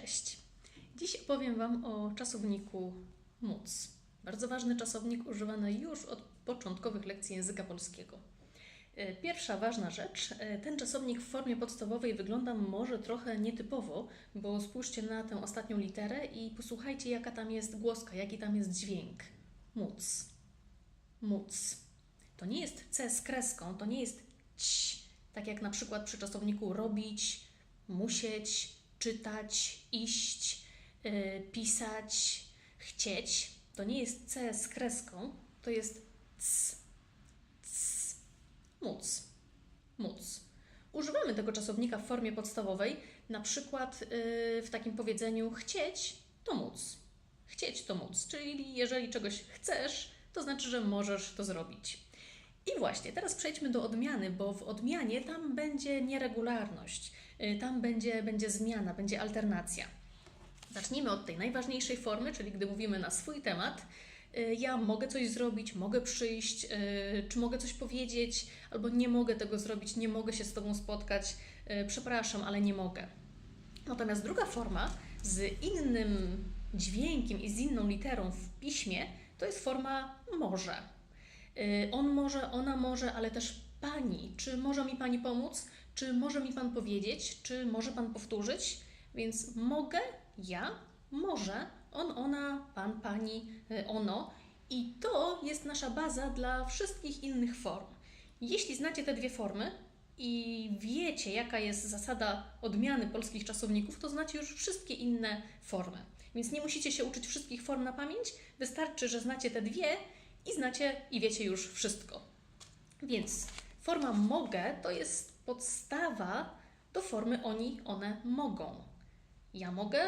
Cześć. Dziś opowiem Wam o czasowniku móc. Bardzo ważny czasownik używany już od początkowych lekcji języka polskiego. E, Pierwsza ważna rzecz, e, ten czasownik w formie podstawowej wygląda może trochę nietypowo, bo spójrzcie na tę ostatnią literę i posłuchajcie, jaka tam jest głoska, jaki tam jest dźwięk. Móc. Móc. To nie jest C z kreską, to nie jest ć, tak jak na przykład przy czasowniku robić, musieć, czytać, iść, yy, pisać, chcieć. To nie jest C z kreską, to jest c, c, móc, móc. Używamy tego czasownika w formie podstawowej, na przykład yy, w takim powiedzeniu chcieć to móc. Chcieć to móc, czyli jeżeli czegoś chcesz, to znaczy, że możesz to zrobić. I właśnie, teraz przejdźmy do odmiany, bo w odmianie tam będzie nieregularność, tam będzie, będzie zmiana, będzie alternacja. Zacznijmy od tej najważniejszej formy, czyli gdy mówimy na swój temat. y, Ja mogę coś zrobić, mogę przyjść, y, czy mogę coś powiedzieć, albo nie mogę tego zrobić, nie mogę się z Tobą spotkać, y, przepraszam, ale nie mogę. Natomiast druga forma z innym dźwiękiem i z inną literą w piśmie to jest forma może. Y, On może, ona może, ale też pani. Czy może mi pani pomóc? Czy może mi pan powiedzieć? Czy może pan powtórzyć? Więc mogę, ja, może, on, ona, pan, pani, y, ono. I to jest nasza baza dla wszystkich innych form. Jeśli znacie te dwie formy i wiecie, jaka jest zasada odmiany polskich czasowników, to znacie już wszystkie inne formy. Więc nie musicie się uczyć wszystkich form na pamięć, wystarczy, że znacie te dwie i znacie i wiecie już wszystko. Więc forma mogę to jest podstawa do formy oni, one mogą. Ja mogę,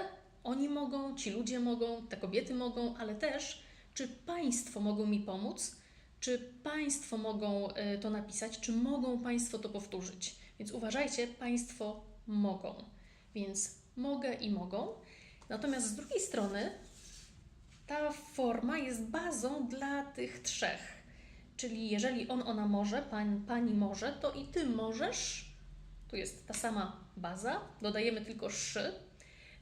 oni mogą, ci ludzie mogą, te kobiety mogą, ale też czy Państwo mogą mi pomóc, czy Państwo mogą y, to napisać, czy mogą Państwo to powtórzyć. Więc uważajcie, Państwo mogą. Więc mogę i mogą. Natomiast z drugiej strony ta forma jest bazą dla tych trzech. Czyli jeżeli on, ona może, pan, pani może, to i ty możesz. Tu jest ta sama baza, dodajemy tylko szy.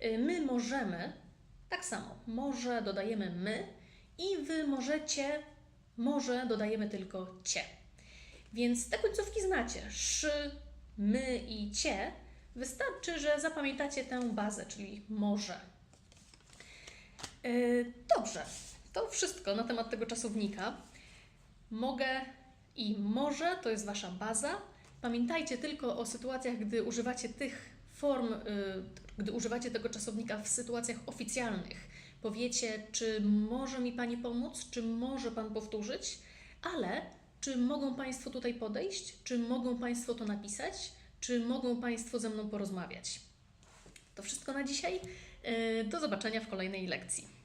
Y, My możemy, tak samo, może dodajemy my i wy możecie, może dodajemy tylko cie. Więc te końcówki znacie. Szy, my i cie. Wystarczy, że zapamiętacie tę bazę, czyli może. Yy, Dobrze, to wszystko na temat tego czasownika. Mogę i może to jest Wasza baza. Pamiętajcie tylko o sytuacjach, gdy używacie tych form, yy, gdy używacie tego czasownika w sytuacjach oficjalnych. Powiecie, czy może mi Pani pomóc, czy może Pan powtórzyć, ale czy mogą Państwo tutaj podejść, czy mogą Państwo to napisać, czy mogą Państwo ze mną porozmawiać. To wszystko na dzisiaj. Yy, Do zobaczenia w kolejnej lekcji.